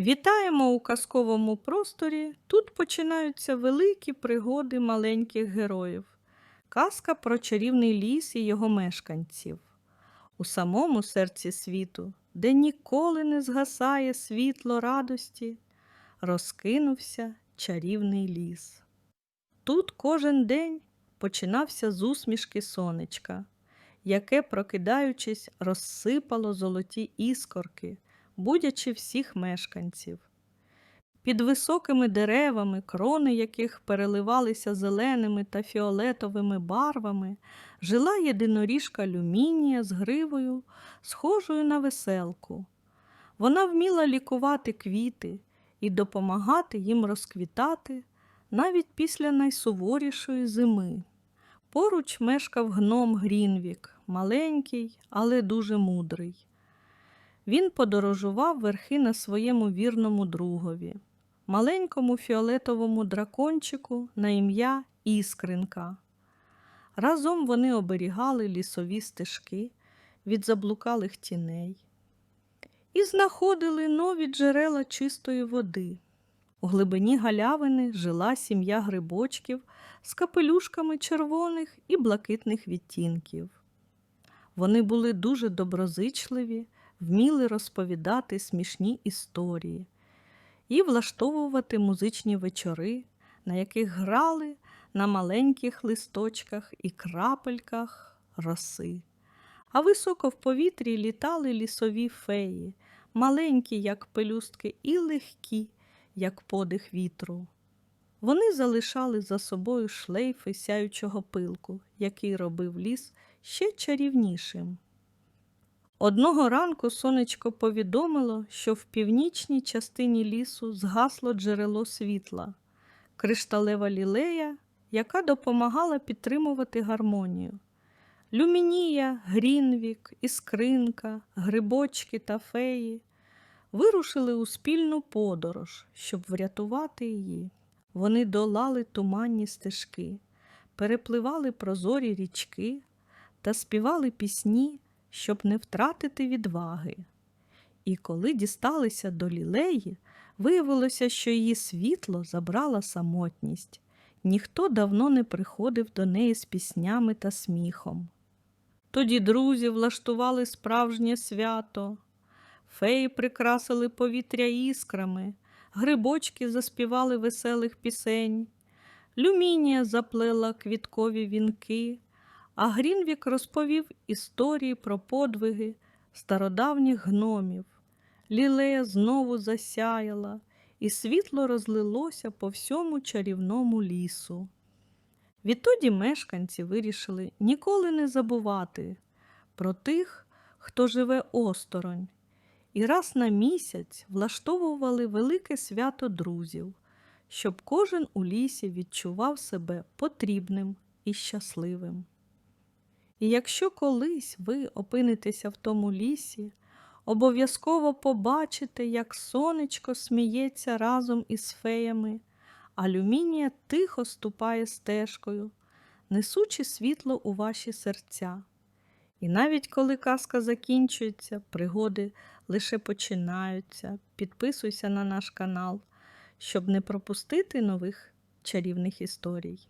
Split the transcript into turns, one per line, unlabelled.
Вітаємо у казковому просторі. Тут починаються великі пригоди маленьких героїв. Казка про чарівний ліс і його мешканців. У самому серці світу, де ніколи не згасає світло радості, розкинувся чарівний ліс. Тут кожен день починався з усмішки сонечка, яке, прокидаючись, розсипало золоті іскорки, будячи всіх мешканців. Під високими деревами, крони яких переливалися зеленими та фіолетовими барвами, жила єдиноріжка Люмінія з гривою, схожою на веселку. Вона вміла лікувати квіти і допомагати їм розквітати навіть після найсуворішої зими. Поруч мешкав гном Грінвік, маленький, але дуже мудрий. Він подорожував верхи на своєму вірному другові, маленькому фіолетовому дракончику на ім'я Іскринка. Разом вони оберігали лісові стежки від заблукалих тіней і знаходили нові джерела чистої води. У глибині галявини жила сім'я грибочків з капелюшками червоних і блакитних відтінків. Вони були дуже доброзичливі, вміли розповідати смішні історії і влаштовувати музичні вечори, на яких грали на маленьких листочках і крапельках роси. А високо в повітрі літали лісові феї, маленькі, як пелюстки, і легкі, як подих вітру. Вони залишали за собою шлейфи сяючого пилку, який робив ліс ще чарівнішим. Одного ранку сонечко повідомило, що в північній частині лісу згасло джерело світла, кришталева лілея, яка допомагала підтримувати гармонію. Люмінія, Грінвік, Іскринка, грибочки та феї вирушили у спільну подорож, щоб врятувати її. Вони долали туманні стежки, перепливали прозорі річки та співали пісні, щоб не втратити відваги. І коли дісталися до лілеї, виявилося, що її світло забрала самотність. Ніхто давно не приходив до неї з піснями та сміхом. Тоді друзі влаштували справжнє свято. Феї прикрасили повітря іскрами, грибочки заспівали веселих пісень, Люмінія заплела квіткові вінки, а Грінвік розповів історії про подвиги стародавніх гномів. Лілея знову засяяла, і світло розлилося по всьому чарівному лісу. Відтоді мешканці вирішили ніколи не забувати про тих, хто живе осторонь, і раз на місяць влаштовували велике свято друзів, щоб кожен у лісі відчував себе потрібним і щасливим. І якщо колись ви опинитеся в тому лісі, обов'язково побачите, як сонечко сміється разом із феями, а люмінія тихо ступає стежкою, несучи світло у ваші серця. І навіть коли казка закінчується, пригоди лише починаються. Підписуйся на наш канал, щоб не пропустити нових чарівних історій.